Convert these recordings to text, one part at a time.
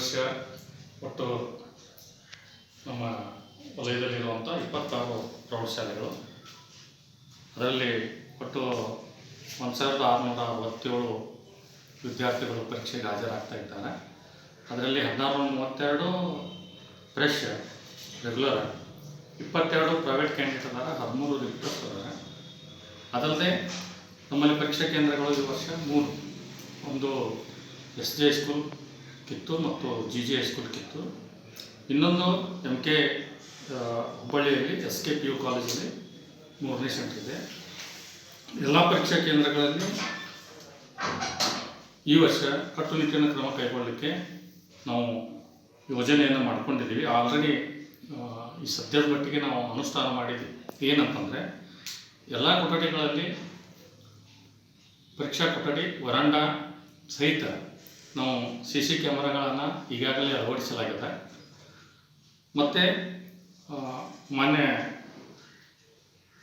ವರ್ಷ ಒಟ್ಟು ನಮ್ಮ ವಲಯದಲ್ಲಿರುವಂಥ ಇಪ್ಪತ್ತಾರು ಪ್ರೌಢಶಾಲೆಗಳು. ಅದರಲ್ಲಿ ಒಟ್ಟು ಒಂದು ಸಾವಿರದ ಆರುನೂರ ಅರವತ್ತೇಳು ವಿದ್ಯಾರ್ಥಿಗಳು ಪರೀಕ್ಷೆಗೆ ಹಾಜರಾಗ್ತಾ ಇದ್ದಾರೆ. ಅದರಲ್ಲಿ ಹದಿನಾರು ಮೂವತ್ತೆರಡು ಫ್ರೆಶ್, ರೆಗ್ಯುಲರ್, ಇಪ್ಪತ್ತೆರಡು ಪ್ರೈವೇಟ್ ಕ್ಯಾಂಡಿಡೇಟ್ ಅದಾರ ಹದಿಮೂರು ರಿಕ್ವೆಸ್ಟ್ ಅದಾರೆ ಅದಲ್ಲದೆ ನಮ್ಮಲ್ಲಿ ಪರೀಕ್ಷಾ ಕೇಂದ್ರಗಳು ಈ ವರ್ಷ ಮೂರು. ಒಂದು ಎಸ್ ಜೆ ಸ್ಕೂಲ್ ಕಿತ್ತೂರು ಮತ್ತು ಜಿ ಜಿ ಸ್ಕೂಲ್ ಕಿತ್ತು ಇನ್ನೊಂದು ಎಂ ಕೆ ಹುಬ್ಬಳ್ಳಿಯಲ್ಲಿ ಎಸ್ ಕೆ ಪಿ ಯು ಕಾಲೇಜಲ್ಲಿ ಮೂರನೇ ಸೆಂಟರ್ ಇದೆ. ಎಲ್ಲ ಪರೀಕ್ಷಾ ಕೇಂದ್ರಗಳಲ್ಲಿ ಈ ವರ್ಷ ಕಟ್ಟುನಿಟ್ಟಿನ ಕ್ರಮ ಕೈಗೊಳ್ಳಲಿಕ್ಕೆ ನಾವು ಯೋಜನೆಯನ್ನು ಮಾಡ್ಕೊಂಡಿದ್ದೀವಿ. ಆಲ್ರೆಡಿ ಈ ಸದ್ಯದ ಮಟ್ಟಿಗೆ ನಾವು ಅನುಷ್ಠಾನ ಮಾಡಿದ್ವಿ. ಏನಂತಂದರೆ, ಎಲ್ಲ ಕೊಠಡಿಗಳಲ್ಲಿ ಪರೀಕ್ಷಾ ಕೊಠಡಿ, ವರಾಂಡ ಸಹಿತ ನಾವು ಸಿ ಸಿ ಕ್ಯಾಮ್ರಾಗಳನ್ನು ಈಗಾಗಲೇ ಅಳವಡಿಸಲಾಗಿದೆ. ಮತ್ತು ಮಾನ್ಯ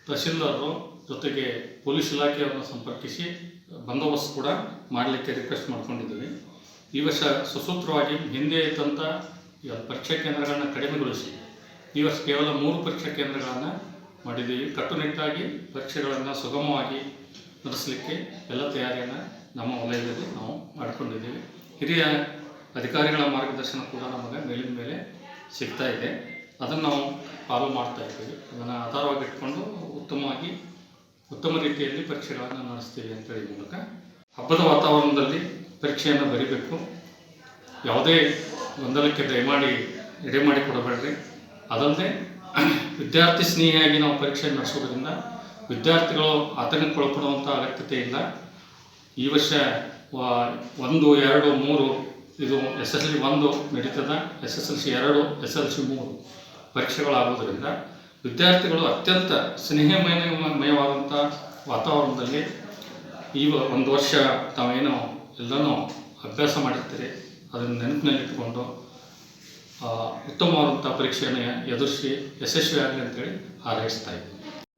ತಹಸೀಲ್ದಾರರು ಜೊತೆಗೆ ಪೊಲೀಸ್ ಇಲಾಖೆಯವರನ್ನು ಸಂಪರ್ಕಿಸಿ ಬಂದೋಬಸ್ತ್ ಕೂಡ ಮಾಡಲಿಕ್ಕೆ ರಿಕ್ವೆಸ್ಟ್ ಮಾಡ್ಕೊಂಡಿದ್ದೀವಿ. ಈ ವರ್ಷ ಸುಸೂತ್ರವಾಗಿ ಹಿಂದೆ ಇದ್ದಂಥ ಪರೀಕ್ಷಾ ಕೇಂದ್ರಗಳನ್ನು ಕಡಿಮೆಗೊಳಿಸಿ ಈ ವರ್ಷ ಕೇವಲ ಮೂರು ಪರೀಕ್ಷಾ ಕೇಂದ್ರಗಳನ್ನು ಮಾಡಿದ್ದೀವಿ. ಕಟ್ಟುನಿಟ್ಟಾಗಿ ಪರೀಕ್ಷೆಗಳನ್ನು ಸುಗಮವಾಗಿ ನಡೆಸಲಿಕ್ಕೆ ಎಲ್ಲ ತಯಾರಿಯನ್ನು ನಮ್ಮ ವಲಯದಲ್ಲಿ ನಾವು ಮಾಡಿಕೊಂಡಿದ್ದೀವಿ. ಹಿರಿಯ ಅಧಿಕಾರಿಗಳ ಮಾರ್ಗದರ್ಶನ ಕೂಡ ನಮಗೆ ಮೇಲಿನ ಮೇಲೆ ಸಿಗ್ತಾ ಇದೆ. ಅದನ್ನು ನಾವು ಫಾಲೋ ಮಾಡ್ತಾ ಇದ್ದೀವಿ. ಅದನ್ನು ಆಧಾರವಾಗಿಟ್ಕೊಂಡು ಉತ್ತಮವಾಗಿ, ಉತ್ತಮ ರೀತಿಯಲ್ಲಿ ಪರೀಕ್ಷೆಗಳನ್ನು ನಡೆಸ್ತೀವಿ ಅಂತೇಳಿ ಈ ಮೂಲಕ ಹಬ್ಬದ ವಾತಾವರಣದಲ್ಲಿ ಪರೀಕ್ಷೆಯನ್ನು ಬರೀಬೇಕು. ಯಾವುದೇ ಗೊಂದಲಕ್ಕೆ ದಯಮಾಡಿ ಎಡೆ ಮಾಡಿ ಕೊಡಬೇಡ್ರಿ. ಅದಲ್ಲದೆ ವಿದ್ಯಾರ್ಥಿ ಸ್ನೇಹಿಯಾಗಿ ನಾವು ಪರೀಕ್ಷೆ ನಡೆಸೋದ್ರಿಂದ ವಿದ್ಯಾರ್ಥಿಗಳು ಆತಂಕಕ್ಕೊಳಪಡುವಂಥ ಅಗತ್ಯತೆ ಇಲ್ಲ. ಈ ವರ್ಷ ಒಂದು, ಎರಡು, ಮೂರು, ಇದು ಎಸ್ ಎಸ್ ಎಲ್ ಸಿ ಒಂದು ನಡೀತದ ಎಸ್ ಎಸ್ ಎಲ್ ಸಿ ಎರಡು ಎಸ್ ಎಲ್ ಸಿ ಮೂರು ಪರೀಕ್ಷೆಗಳಾಗೋದ್ರಿಂದ ವಿದ್ಯಾರ್ಥಿಗಳು ಅತ್ಯಂತ ಸ್ನೇಹಮಯ ಮಯವಾದಂಥ ವಾತಾವರಣದಲ್ಲಿ ಈ ಒಂದು ವರ್ಷ ತಾವೇನು ಎಲ್ಲನೂ ಅಭ್ಯಾಸ ಮಾಡಿರ್ತೀರಿ, ಅದನ್ನು ನೆನಪಿನಲ್ಲಿಟ್ಟುಕೊಂಡು ಉತ್ತಮವಾದಂಥ ಪರೀಕ್ಷೆಯನ್ನು ಎದುರಿಸಿ ಯಶಸ್ವಿ ಆಗಲಿ ಅಂತೇಳಿ ಹಾರೈಸ್ತಾ ಇದ್ದೀನಿ.